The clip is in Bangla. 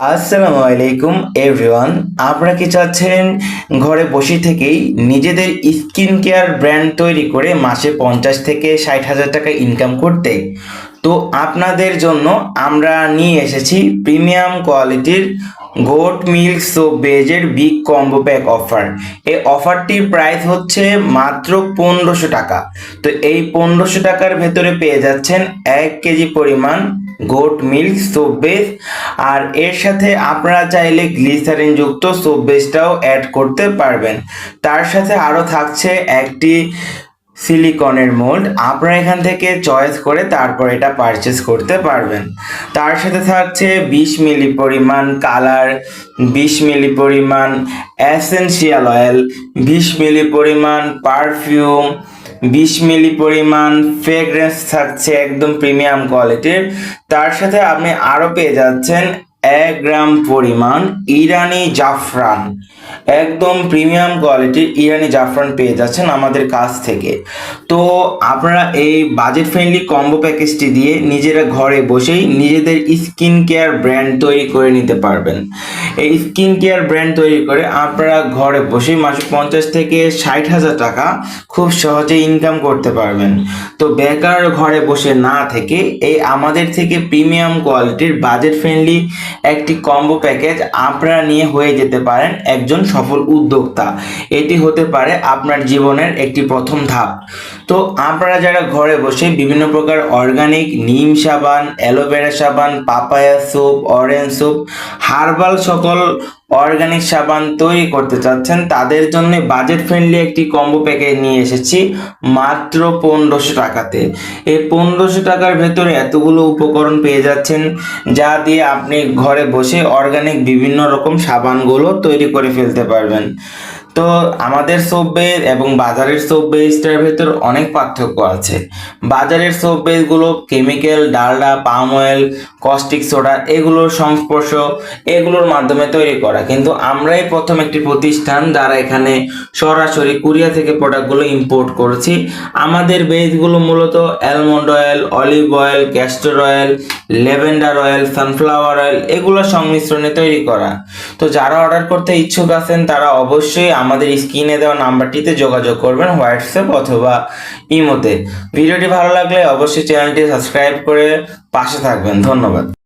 আসসালামু আলাইকুম এভরিওয়ান আপনারা কি চাচ্ছেন ঘরে বসে থেকেই নিজেদের স্কিন কেয়ার ব্র্যান্ড তৈরি করে মাসে পঞ্চাশ থেকে ষাট হাজার টাকা ইনকাম করতে? তো আপনাদের জন্য আমরা নিয়ে এসেছি প্রিমিয়াম কোয়ালিটির গোট মিল্ক সোপ বেজের বিগ কম্বো প্যাক অফার এই অফারটির প্রাইস হচ্ছে মাত্র পনেরোশো টাকা। তো এই পনেরোশো টাকার ভেতরে পেয়ে যাচ্ছেন এক কেজি পরিমাণ গোট মিল্ক সোপ বেস আর এর সাথে আপনারা চাইলে গ্লিসারিন যুক্ত সোপ বেসটাও অ্যাড করতে পারবেন। তার সাথে আরও থাকছে একটি সিলিকনের মোল্ড আপনারা এখান থেকে চয়েস করে তারপর এটা পারচেস করতে পারবেন। তার সাথে থাকছে বিশ মিলি পরিমাণ কালার বিশ মিলি পরিমাণ অ্যাসেন্সিয়াল অয়েল বিশ মিলি পরিমাণ পারফিউম বিশ মিলি পরিমাণ ফ্রেগরেন্স থাকছে একদম প্রিমিয়াম কোয়ালিটির তার সাথে আপনি আরও পেয়ে যাচ্ছেন এক গ্রাম পরিমাণ ইরানি জাফরান। একদম প্রিমিয়াম কোয়ালিটির ইরানি জাফরান পেয়ে যাচ্ছেন আমাদের কাছ থেকে। তো আপনারা এই বাজেট ফ্রেন্ডলি কম্বো প্যাকেজটি দিয়ে নিজেরা ঘরে বসেই নিজেদের স্কিন কেয়ার ব্র্যান্ড তৈরি করে নিতে পারবেন। এই স্কিন কেয়ার ব্র্যান্ড তৈরি করে আপনারা ঘরে বসেই মাসে পঞ্চাশ থেকে ষাট হাজার টাকা খুব সহজে ইনকাম করতে পারবেন। তো বেকার ঘরে বসে না থেকে এই আমাদের থেকে প্রিমিয়াম কোয়ালিটির বাজেট ফ্রেন্ডলি একটি কম্বো প্যাকেজ আপনারা নিয়ে হয়ে যেতে পারেন একজন সফল উদ্যোক্তা। এটি হতে পারে আপনার জীবনের একটি প্রথম ধাপ। তো আপনারা যারা ঘরে বসে বিভিন্ন প্রকার অর্গানিক নিম সাবান, অ্যালোভেরা সাবান, papaya soap orange soap herbal সকল অর্গানিক সাবান তৈরি করতে চাচ্ছেন, তাদের জন্য বাজেট ফ্রেন্ডলি একটি কম্বো প্যাকেজ নিয়ে এসেছি মাত্র পনেরোশো টাকাতে। এই পনেরোশো টাকার ভেতরে এতগুলো উপকরণ পেয়ে যাচ্ছেন, যা দিয়ে আপনি ঘরে বসে অর্গানিক বিভিন্ন রকম সাবানগুলো তৈরি করে ফেলতে পারবেন। তো আমাদের সোপ বেস এবং বাজারের সোপ বেসটার ভেতর অনেক পার্থক্য আছে। বাজারের soap বেসগুলো chemical Dalda palm oil caustic soda এগুলোর সংস্পর্শ, এগুলোর মাধ্যমে তৈরি করা। কিন্তু আমরাই প্রথম একটি প্রতিষ্ঠান যারা এখানে সরাসরি কোরিয়া থেকে প্রোডাক্টগুলো ইম্পোর্ট করেছি। আমাদের বেসগুলো মূলত almond oil olive oil castor oil lavender oil sunflower oil এগুলোর সংমিশ্রণে তৈরি করা। তো যারা অর্ডার করতে ইচ্ছুক আছেন তারা অবশ্যই আমাদের স্ক্রিনে দেওয়া নাম্বারটিতে যোগাযোগ করবেন, হোয়াটসঅ্যাপ অথবা ইমোতে। ভিডিওটি ভালো লাগলে অবশ্যই চ্যানেলটি সাবস্ক্রাইব করে পাশে থাকবেন। ধন্যবাদ।